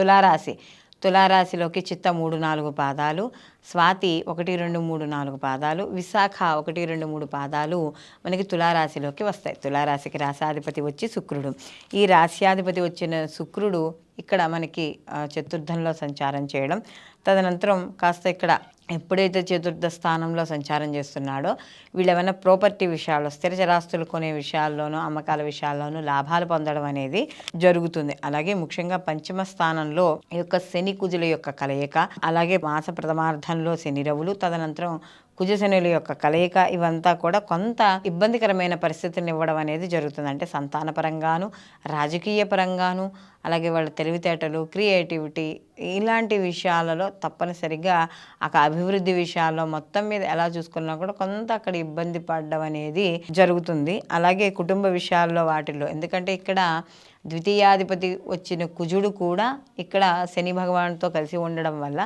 తులారాశి. తులారాశిలోకి చిత్త మూడు నాలుగు పాదాలు స్వాతి ఒకటి రెండు మూడు నాలుగు పాదాలు విశాఖ ఒకటి రెండు మూడు పాదాలు మనకి తులారాశిలోకి వస్తాయి. తులారాశికి రాశాధిపతి వచ్చి శుక్రుడు. ఈ రాశ్యాధిపతి వచ్చిన శుక్రుడు ఇక్కడ మనకి చతుర్థంలో సంచారం చేయడం. తదనంతరం కాస్త ఇక్కడ ఎప్పుడైతే చతుర్థ స్థానంలో సంచారం చేస్తున్నాడో వీళ్ళు ఏమైనా ప్రాపర్టీ విషయాల్లో స్థిర చరాస్తులు కొనే విషయాల్లోనూ అమ్మకాల విషయాల్లోనూ లాభాలు పొందడం అనేది జరుగుతుంది. అలాగే ముఖ్యంగా పంచమ స్థానంలో ఈ యొక్క శని కుజుల యొక్క కలయిక అలాగే మాస ప్రథమార్థంలో శని రవులు తదనంతరం కుజశనుల యొక్క కలయిక ఇవంతా కూడా కొంత ఇబ్బందికరమైన పరిస్థితిని ఇవ్వడం అనేది జరుగుతుంది. అంటే సంతాన పరంగాను రాజకీయ పరంగాను అలాగే వాళ్ళ తెలివితేటలు క్రియేటివిటీ ఇలాంటి విషయాలలో తప్పనిసరిగా అక్కడ అభివృద్ధి విషయాల్లో మొత్తం మీద ఎలా చూసుకున్నా కూడా కొంత అక్కడ ఇబ్బంది పడడం అనేది జరుగుతుంది. అలాగే కుటుంబ విషయాల్లో వాటిల్లో ఎందుకంటే ఇక్కడ ద్వితీయాధిపతి వచ్చిన కుజుడు కూడా ఇక్కడ శని భగవాన్తో కలిసి ఉండడం వల్ల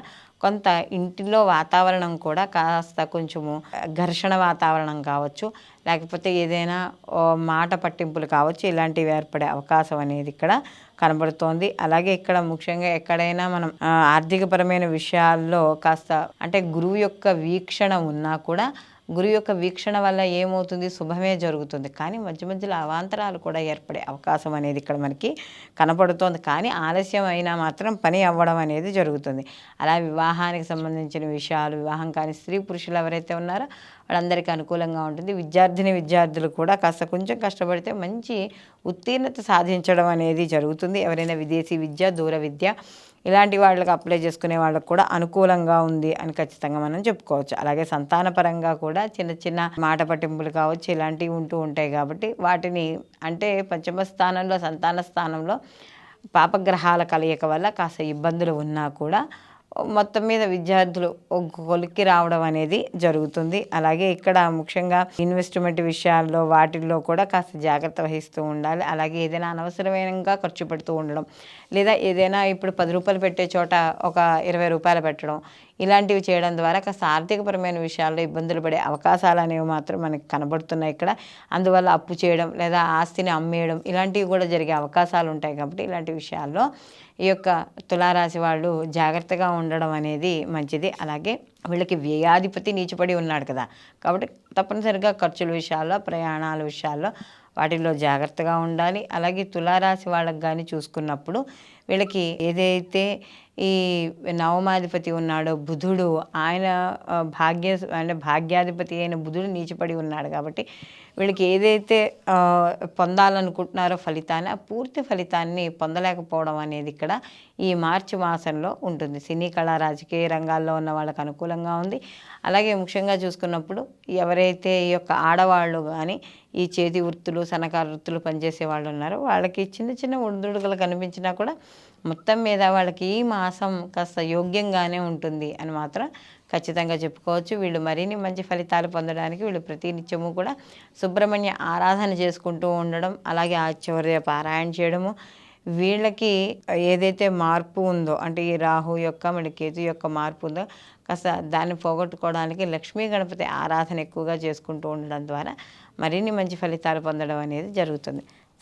కొంత ఇంటిలో వాతావరణం కూడా కాస్త కొంచెము ఘర్షణ వాతావరణం కావచ్చు. లేకపోతే ఏదైనా మాట పట్టింపులు కావచ్చు. ఇలాంటివి ఏర్పడే అవకాశం అనేది ఇక్కడ కనబడుతోంది. అలాగే ఇక్కడ ముఖ్యంగా ఎక్కడైనా మనం ఆర్థికపరమైన విషయాల్లో కాస్త అంటే గురువు యొక్క వీక్షణ ఉన్నా కూడా గురు యొక్క వీక్షణ వల్ల ఏమవుతుంది? శుభమే జరుగుతుంది. కానీ మధ్య మధ్యలో అవాంతరాలు కూడా ఏర్పడే అవకాశం అనేది ఇక్కడ మనకి కనపడుతోంది. కానీ ఆలస్యం అయినా మాత్రం పని అవ్వడం అనేది జరుగుతుంది. అలా వివాహానికి సంబంధించిన విషయాలు వివాహం కాని స్త్రీ పురుషులు ఎవరైతే ఉన్నారో వాళ్ళందరికీ అనుకూలంగా ఉంటుంది. విద్యార్థిని విద్యార్థులు కూడా కాస్త కొంచెం కష్టపడితే మంచి ఉత్తీర్ణత సాధించడం అనేది జరుగుతుంది. ఎవరైనా విదేశీ విద్య దూర విద్య ఇలాంటి వాళ్ళకి అప్లై చేసుకునే వాళ్ళకు కూడా అనుకూలంగా ఉంది అని ఖచ్చితంగా మనం చెప్పుకోవచ్చు. అలాగే సంతానపరంగా కూడా చిన్న చిన్న మాట పట్టింపులు కావచ్చు ఇలాంటివి ఉంటూ ఉంటాయి కాబట్టి వాటిని అంటే పంచమ స్థానంలో సంతాన స్థానంలో పాపగ్రహాల కలయిక వల్ల కాస్త ఇబ్బందులు ఉన్నా కూడా మొత్తం మీద విద్యార్థులు ఒక కొలిక్కి రావడం అనేది జరుగుతుంది. అలాగే ఇక్కడ ముఖ్యంగా ఇన్వెస్ట్మెంట్ విషయాల్లో వాటిల్లో కూడా కాస్త జాగ్రత్త వహిస్తూ ఉండాలి. అలాగే ఏదైనా అనవసరమైనగా ఖర్చు పెడుతూ ఉండడం లేదా ఏదైనా ఇప్పుడు పది రూపాయలు పెట్టే చోట ఒక ఇరవై రూపాయలు పెట్టడం ఇలాంటివి చేయడం ద్వారా కాస్త ఆర్థికపరమైన విషయాల్లో ఇబ్బందులు పడే అవకాశాలు అనేవి మాత్రం మనకి కనబడుతున్నాయి ఇక్కడ. అందువల్ల అప్పు చేయడం లేదా ఆస్తిని అమ్మేయడం ఇలాంటివి కూడా జరిగే అవకాశాలు ఉంటాయి కాబట్టి ఇలాంటి విషయాల్లో ఈ యొక్క తులారాశి వాళ్ళు జాగ్రత్తగా ఉండడం అనేది మంచిది. అలాగే వీళ్ళకి వ్యయాధిపతి నీచిపడి ఉన్నాడు కదా. కాబట్టి తప్పనిసరిగా ఖర్చుల విషయాల్లో ప్రయాణాల విషయాల్లో వాటిల్లో జాగ్రత్తగా ఉండాలి. అలాగే తులారాశి వాళ్ళకి కానీ చూసుకున్నప్పుడు వీళ్ళకి ఏదైతే ఈ నవమాధిపతి ఉన్నాడో బుధుడు ఆయన భాగ్య అంటే భాగ్యాధిపతి అయిన బుధుడు నీచిపడి ఉన్నాడు కాబట్టి వీళ్ళకి ఏదైతే పొందాలనుకుంటున్నారో ఫలితాన్ని ఆ పూర్తి ఫలితాన్ని పొందలేకపోవడం అనేది ఇక్కడ ఈ మార్చి మాసంలో ఉంటుంది. సినీ కళా రాజకీయ రంగాల్లో ఉన్న వాళ్ళకి అనుకూలంగా ఉంది. అలాగే ముఖ్యంగా చూసుకున్నప్పుడు ఎవరైతే ఈ యొక్క ఆడవాళ్ళు కానీ ఈ చేతి వృత్తులు సన్నకారు వృత్తులు పనిచేసే వాళ్ళు ఉన్నారో వాళ్ళకి చిన్న చిన్న ఒడిదుడుకులు కనిపించినా కూడా మొత్తం మీద వాళ్ళకి ఈ మాసం కాస్త యోగ్యంగానే ఉంటుంది అని మాత్రం ఖచ్చితంగా చెప్పుకోవచ్చు. వీళ్ళు మరిన్ని మంచి ఫలితాలు పొందడానికి వీళ్ళు ప్రతి నిత్యము కూడా సుబ్రహ్మణ్య ఆరాధన చేసుకుంటూ ఉండడం అలాగే ఆశ్చర్య పారాయణ చేయడము వీళ్ళకి ఏదైతే మార్పు ఉందో అంటే ఈ రాహు యొక్క మన కేతు యొక్క మార్పు ఉందో కాస్త దాన్ని పోగొట్టుకోవడానికి లక్ష్మీ గణపతి ఆరాధన ఎక్కువగా చేసుకుంటూ ఉండడం ద్వారా మరిన్ని మంచి ఫలితాలు పొందడం అనేది జరుగుతుంది.